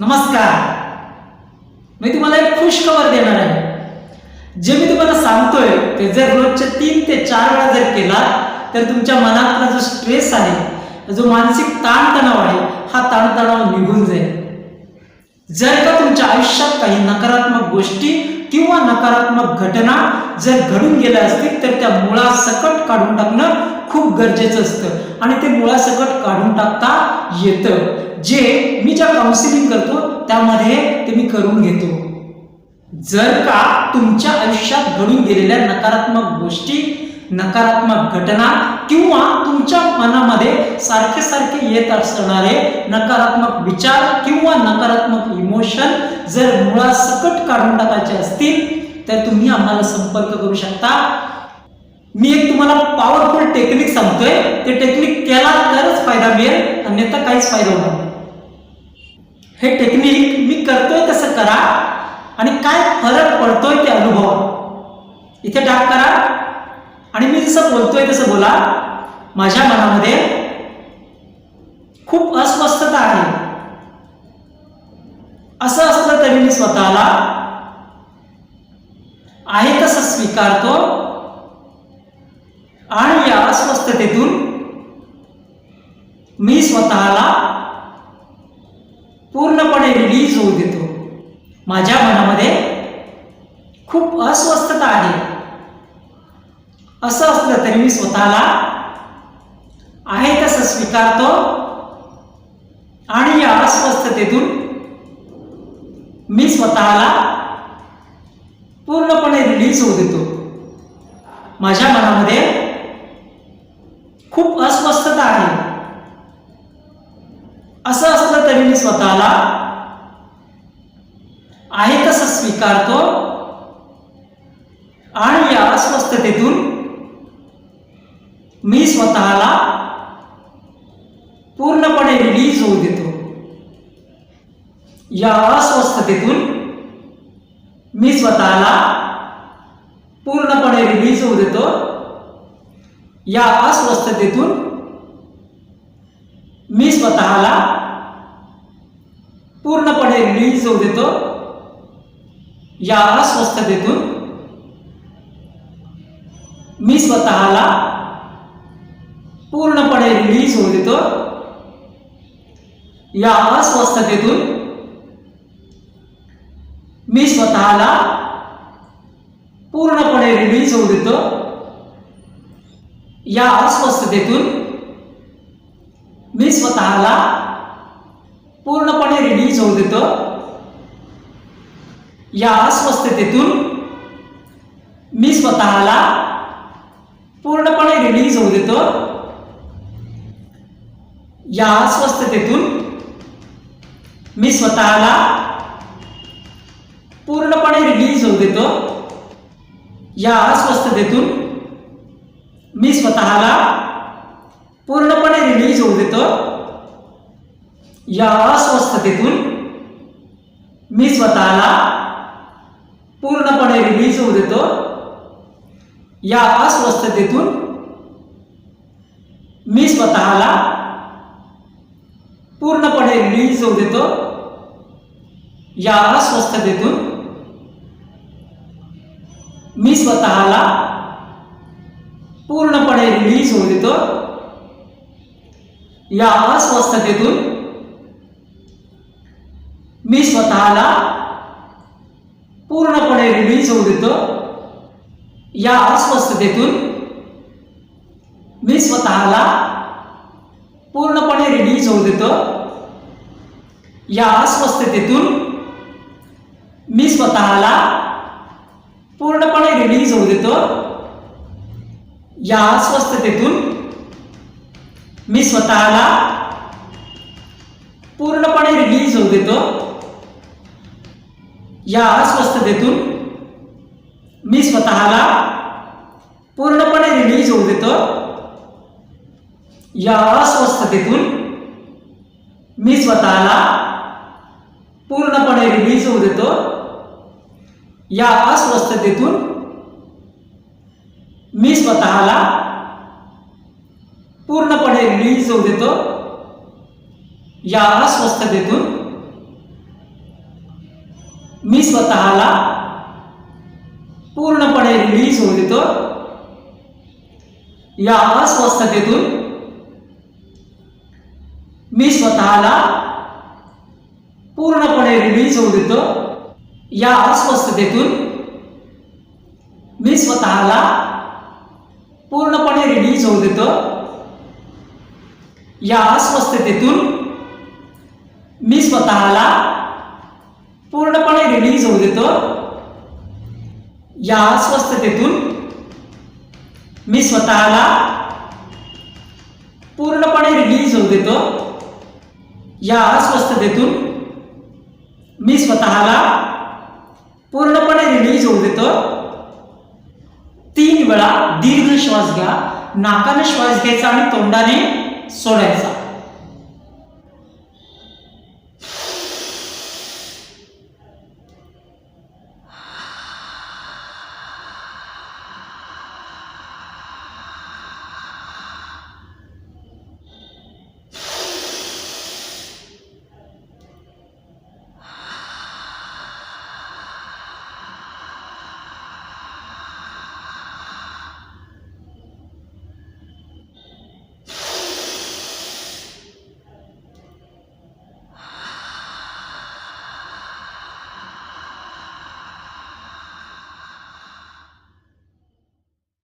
नमस्कार. मी तुम्हाला एक खुश खबर देणार आहे. जे मी तुम्हाला सांगतोय ते जर रोजच्या तीन ते चार वेळा जर केला तर तुमच्या मनातला जो स्ट्रेस आहे जो मानसिक ताणतणाव आहे हा ताणतणाव निघून जाईल. जर का तुमच्या आयुष्यात काही नकारात्मक गोष्टी किंवा नकारात्मक घटना जर घडून गेल्या असतील तर त्या मुळासकट काढून टाकणं खूप गरजेचं असतं. आणि ते मुळासकट काढून टाकता येतं. जे मी ज्या काउन्सिलिंग करतो त्यामध्ये ते मी करून घेतो. जर का तुमच्या आयुष्यात घडून गेलेल्या नकारात्मक गोष्टी नकारात्मक घटना किंवा तुमच्या मनामध्ये सारखे सारखे येत असणारे नकारात्मक विचार किंवा नकारात्मक इमोशन जर मुळासकट काढून टाकायचे असतील तर तुम्ही आम्हाला संपर्क करू शकता. मी एक तुम्हाला पॉवरफुल टेक्निक सांगतोय. ते टेक्निक केला तरच फायदा मिळेल अन्यथा काहीच फायदा होणार नाही. हे टेक्निक मी करतोय तसं करा आणि काय फरक पडतोय ते अनुभवा. इथे टाक करा. आणि मी जसं बोलतोय तसं बोला. माझ्या मनामध्ये खूप अस्वस्थता आहे. असं असलं तरी मी स्वतःला आहे तसं स्वीकारतो. आणि या अस्वस्थतेतून मी स्वतःला होऊ देतो. माझ्या मनामध्ये खूप अस्वस्थता आहे. असं असलं तरी मी स्वतःला आहे तसं स्वीकारतो आणि या अस्वस्थतेतून मी स्वतःला पूर्णपणे रिलीज होऊ देतो. माझ्या मनामध्ये खूप अस्वस्थता आहे. असं असलं तरी मी स्वतःला आहे तसं स्वीकारतो. आणि या अस्वस्थतेतून मी स्वतःला पूर्णपणे रिलीज होऊ देतो. या अस्वस्थतेतून मी स्वतःला पूर्णपणे रिलीज होऊ देतो. या अस्वस्थतेतून मी स्वतःला पूर्णपणे रिलीज होऊ देतो. या अस्वस्थतेतून मी स्वतःला पूर्णपणे रिलीज होऊ देतो. या अस्वस्थतेतून मी स्वतःला पूर्णपणे रिलीज होऊ देतो. या अस्वस्थतेतून मी स्वतःला पूर्णपणे रिलीज होऊ देतो. या अस्वस्थतेतून मी स्वतःला पूर्णपणे रिलीज होऊ देतो. या अस्वस्थतेतून मी स्वतःला पूर्णपणे रिलीज होऊ देतो. या अस्वस्थतेतून मी स्वतःला पूर्णपणे रिलीज होऊ देतो. या अस्वस्थतेतून मी स्वतःला पूर्णपणे रिलीज होऊ देतो या अस्वस्थतेतून मी स्वतःला पूर्णपणे रिलीज होऊ देतो. या अस्वस्थतेतून मी स्वतःला पूर्णपणे रिलीज होऊ देतो. या अस्वस्थतेतून मी स्वतःला पूर्णपणे रिलीज होऊ देतो. या अस्वस्थतेतून मी स्वतःला पूर्णपणे रिलीज होऊ देतो. या अस्वस्थतेतून मी स्वतःला पूर्णपणे रिलीज होऊ देतो. या अस्वस्थतेतून मी स्वतःला पूर्णपणे रिलीज होऊ देतो. या अस्वस्थतेतून स्वतःला पूर्णपणे रिलीज होऊ देतो. या अस्वस्थतेतून मी स्वतःला पूर्णपणे रिलीज होऊ देतो. या अस्वस्थतेतून मी स्वतःला पूर्णपणे रिलीज होऊ देतो. या अस्वस्थतेतून मी स्वतःला रिलीज होऊ देतो या अस्वस्थतेतून मी स्वतःला पूर्णपणे रिलीज होऊ देतो. या अस्वस्थतेतून मी स्वतःला पूर्णपणे रिलीज होऊ देतो. या अस्वस्थतेतून मी स्वतःला पूर्णपणे रिलीज होऊ देतो. या अस्वस्थतेतून मी स्वतःला पूर्णपणे रिलीज होऊ देतो. या अस्वस्थतेतून मी स्वतःला पूर्णपणे रिलीज होऊ देतो. तीन वेळा दीर्घ श्वास घ्या. नाकाने श्वास घ्यायचा आणि तोंडाने सोडायचा.